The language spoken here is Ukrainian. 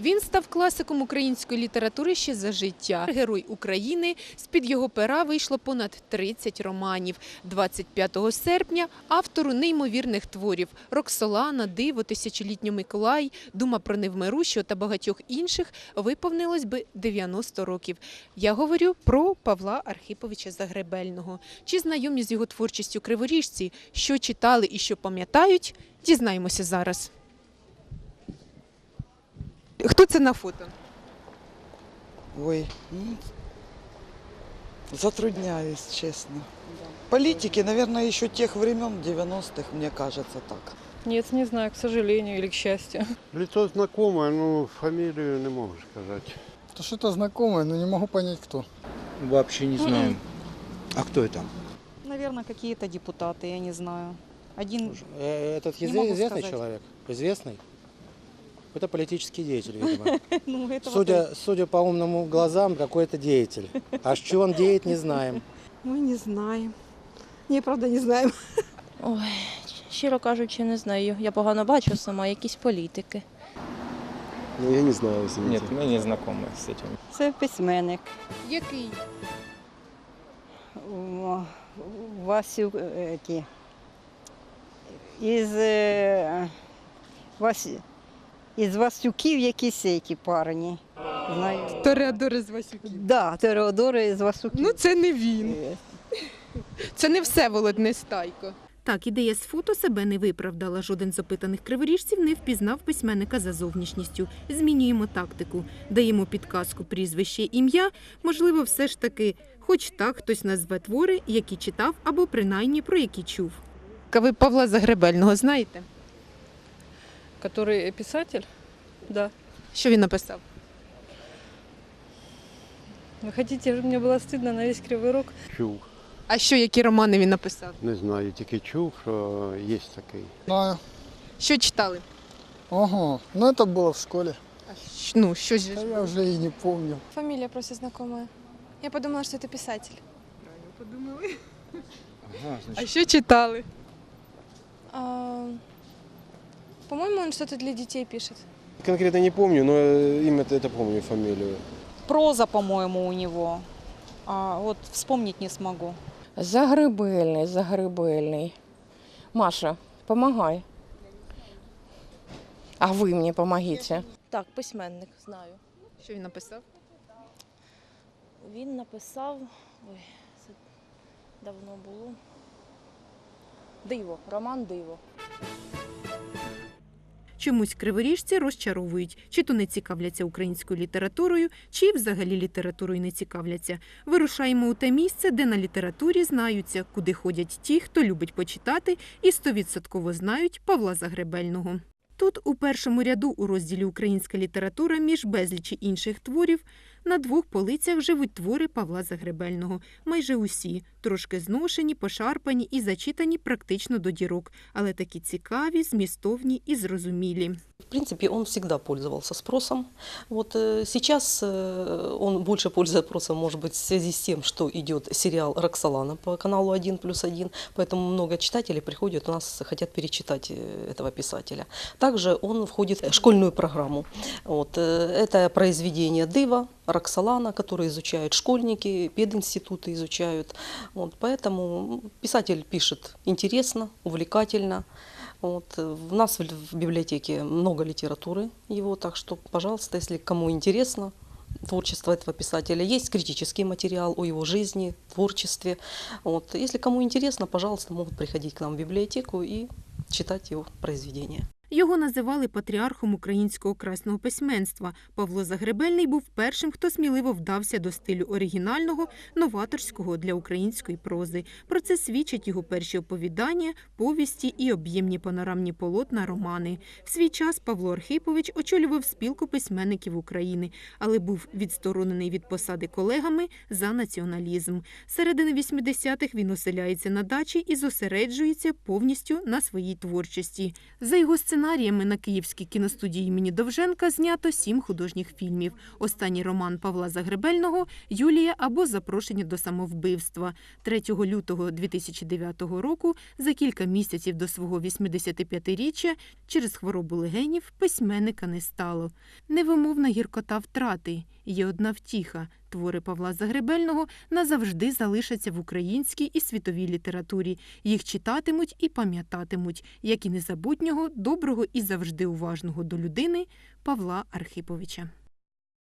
Він став класиком української літератури ще за життя. Герой України. З-під його пера вийшло понад 30 романів. 25 серпня автору неймовірних творів Роксолана, Диво, Тисячолітньо Миколай, Дума про невмирущого та багатьох інших виповнилось би 90 років. Я говорю про Павла Архиповича Загребельного. Чи знайомі з його творчістю криворіжці, що читали і що пам'ятають, дізнаємося зараз. Хто це на фото? Ой, м, затрудняюсь, честно. Политики, наверное, еще тех времен, 90-х, мне кажется, так. Нет, не знаю, к сожалению или к счастью. Лицо знакомое, ну фамилию не могу сказать. То что-то знакомое, но не могу понять, кто. Вообще не знаем. А кто это? Наверное, какие-то депутаты, я не знаю. Один, Э, Этот Не могу известный сказать. человек? Известный? Это политический деятель, видимо. ну, этого Судя, судя по умным глазам, какой-то деятель. А что он деет, не знаем. Ми не знаємо. Ні, правда, не знаємо. Ой, щиро кажучи, не знаю. Я погано бачу сама, якісь політики. Ну я не знаю, извините. Нет, мы не знакомы с этим. Це письменник. Який? О, Васю, е, ті, із, е, Вас, із Васюків якісь ті парні. Знаю. Тореадори з Васюків. Да, Теодори із Васюків. Ну, це не він. Це не Всеволод Нестайко. Так, ідея з фото себе не виправдала. Жоден з опитаних криворіжців не впізнав письменника за зовнішністю. Змінюємо тактику, даємо підказку прізвище, ім'я. Можливо, все ж таки, хоч так хтось назве твори, які читав або принаймні про які чув. Ви Павла Загребельного знаєте? Который писатель? Да. Що він написав? Вы хотите, чтобы мне было стыдно на весь Кривой Рог? Чув. А що, які романи він написав? Не знаю, тільки чув, що є такий. Знаю. Що читали? Ого, ну это было в школе. А щ- Ну, що ж А я уже и не помню. Фамилия просто знакомая. Я подумала, что это писатель. подумали? Ага, А значит, що читали? А, по-моему, он что-то для детей пишет. Конкретно не помню, но имя-то это помню, фамилию. Проза, по-моему, у него. А вот вспомнить не смогу. Загребельний, загребельний. Маша, помагай. А ви мені помогите. Так, письменник, знаю. Що він написав? Він написав. Ой, це давно було. Диво, роман Диво. Чомусь криворіжці розчаровують, чи то не цікавляться українською літературою, чи взагалі літературою не цікавляться. Вирушаємо у те місце, де на літературі знаються, куди ходять ті, хто любить почитати, і стовідсотково знають Павла Загребельного. Тут, у першому ряду, у розділі Українська література між безлічі інших творів, на двох полицях живуть твори Павла Загребельного. Майже усі трошки зношені, пошарпані і зачитані практично до дірок, але такі цікаві, змістовні і зрозумілі. В принципе, он всегда пользовался спросом. Вот э, сейчас э, он больше пользуется спросом, может быть, в связи с тем, что идет сериал «Роксолана» по каналу «1 плюс 1», поэтому много читателей приходят у нас, хотят перечитать э, этого писателя. Также он входит в школьную программу. Вот, э, это произведение Дыва, Роксолана, которые изучают школьники, пединституты изучают. Вот, поэтому писатель пишет интересно, увлекательно. Вот. э, У нас в в библиотеке много литературы его, так что, пожалуйста, если кому интересно творчество этого писателя, есть критический материал о его жизни, творчестве. Вот. Если кому интересно, пожалуйста, могут приходить к нам в библиотеку и читать его произведения. Його називали патріархом українського красного письменства. Павло Загребельний був першим, хто сміливо вдався до стилю оригінального, новаторського для української прози. Про це свідчать його перші оповідання, повісті і об'ємні панорамні полотна романи. В свій час Павло Архипович очолював спілку письменників України, але був відсторонений від посади колегами за націоналізм. Середини 80-х він оселяється на дачі і зосереджується повністю на своїй творчості. За його сценарієм сценаріями на Київській кіностудії імені Довженка знято сім художніх фільмів. Останній роман Павла Загребельного Юлія або Запрошення до самовбивства. 3 лютого 2009 року, за кілька місяців до свого 85-річчя, через хворобу легенів письменника не стало. Невимовна гіркота втрати. Є одна втіха. Твори Павла Загребельного назавжди залишаться в українській і світовій літературі. Їх читатимуть і пам'ятатимуть, як і незабутнього, доброго і завжди уважного до людини Павла Архиповича.